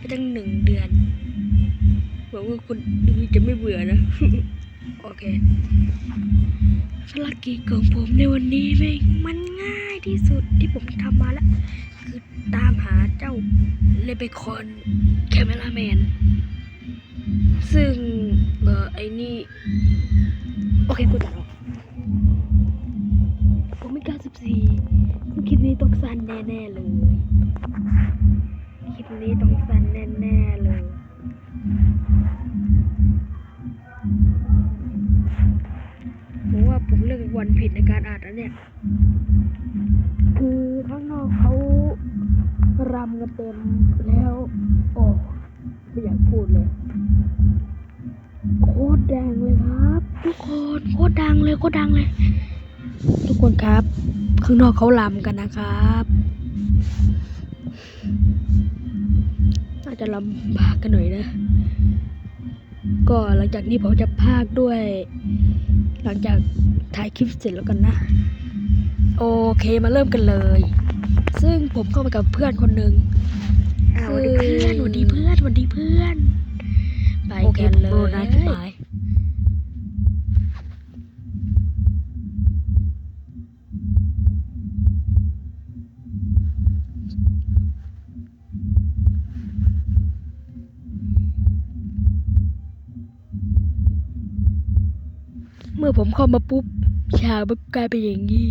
ไปตั้งหนึ่งเดือนหวังว่าคุณดูจะไม่เบื่อนะ โอเคภารกิจของผมในวันนี้แม่งมันง่ายที่สุดที่ผมทำมาแล้ว คือตามหาเจ้าเลเบคอนแคมเมราแมน ซึ่ง เออไอ้นี่ โอเค กูตัดออก นี้ต้องสั้นแน่ๆเลยผมว่าผมเลือกวันผิดในการอ่านนะเนี่ย คือข้างนอกเขารำกันเต็มแล้ว โอ้ไม่อยากพูดเลย โคตรดังเลยครับ ทุกคนโคตรดังเลยโคตรดังเลย ทุกคนครับ ข้างนอกเขาลำกันนะครับ น่าจะลำบากกันหน่อยนะ ก็หลังจากนี้ผมจะพากด้วย หลังจากถ่ายคลิปเสร็จแล้วกันนะ โอเคมาเริ่มกันเลย ซึ่งผมเข้ามากับเพื่อนคนหนึ่งอ้าวคือสวัสดีเพื่อนสวัสดีเพื่อนสวัสดีเพื่อน ไปโอเคกันเลโปรยนะที่หม ผมเข้ามาปุ๊บฉากมันกลายเป็นอย่างนี้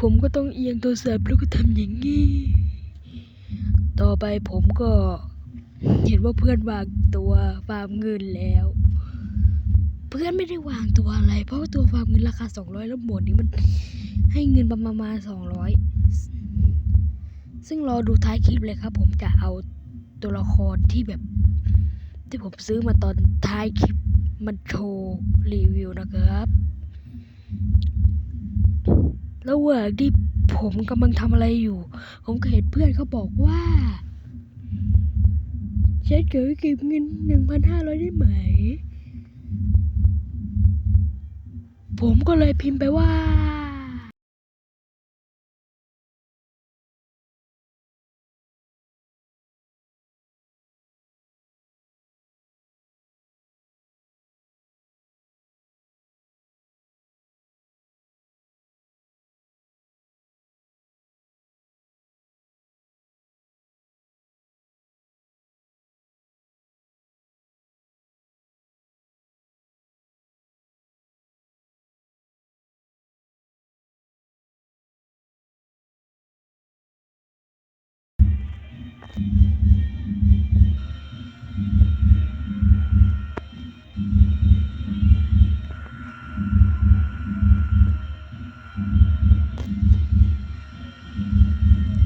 ผมก็ต้องเอียงโทรศัพท์แล้วก็ทำอย่างนี้ ต่อไปผมก็เห็นว่าเพื่อนวางตัวฟาร์มเงินแล้ว เพื่อนไม่ได้วางตัวอะไร เพราะว่าตัวฟาร์มเงินราคา 200 แล้วหมวดนี้มันให้เงินประมาณ 200 ซึ่งรอดูท้ายคลิปเลยครับ ผมจะเอาตัวละครที่แบบ ที่ผมซื้อมาตอนท้ายคลิป มันโชว์รีวิวนะครับ ระหว่างที่ผมกำลังทำอะไรอยู่ ผมก็เห็นเพื่อนเขาบอกว่าฉันเก๋เก็บเงินหนึ่งพันห้าร้อยได้ไหม ผมก็เลยพิมพ์ไปว่า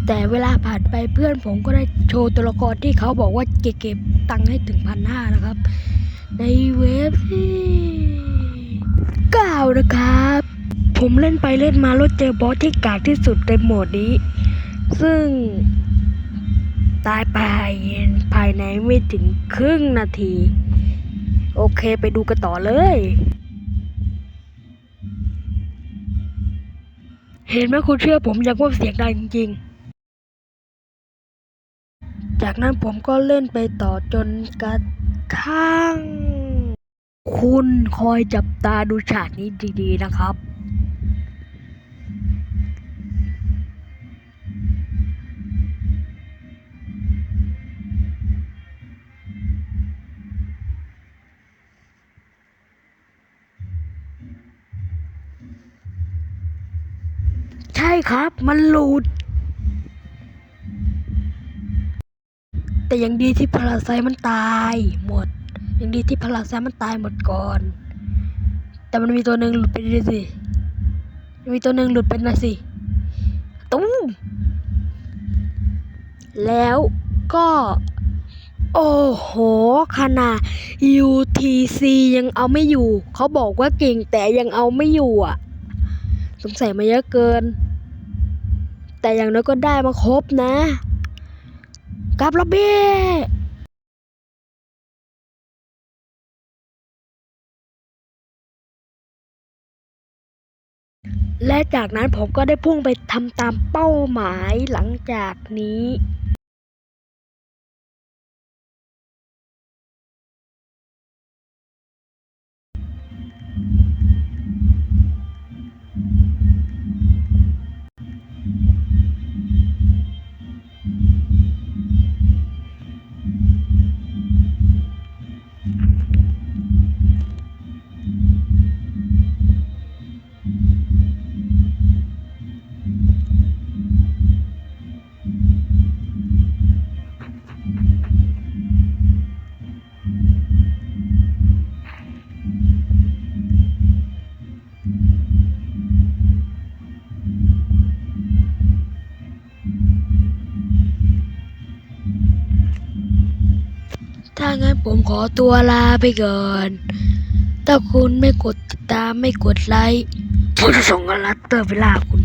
แต่เวลาผ่านไปเพื่อนผมก็ได้โชว์ตัวละครที่เขาบอกว่าเก็บตังค์ให้ถึงพันห้านะครับ ในเว็บที่เก้านะครับ ผมเล่นไปเล่นมาแล้วเจอบอสที่กากที่สุดในโหมดนี้ ซึ่ง ตายไปภายในไม่ถึงครึ่งนาที โอเคไปดูกันต่อเลยเห็นไหมคุณเชื่อผมอยากว่าเสียงดังจริงๆ จากนั้นผมก็เล่นไปต่อจนกระทั่ง คุณคอยจับตาดูฉากนี้ดีๆนะครับใช่ครับ มันหลุด แต่ยังดีที่พาราไซมันตายหมด ยังดีที่พาราไซมันตายหมดก่อน แต่มันมีตัวหนึ่งหลุดไปด้วยสิมีตัวหนึ่งหลุดไปนะสิตุ้มแล้วก็ โอ้โหขนาด UTC ยังเอาไม่อยู่ เขาบอกว่าเก่งแต่ยังเอาไม่อยู่อะ สงสัยมาเยอะเกิน แต่อย่างน้อยก็ได้มาครบนะ กับล็อบ้และจากนั้นผมก็ได้พุ่งไปทำตามเป้าหมายหลังจากนี้ ถ้างั้นผมขอตัวลาไปก่อน ถ้าคุณไม่กดติดตามไม่กดไลค์ผมจะส่งอลัตเตอร์ไปล่าคุณ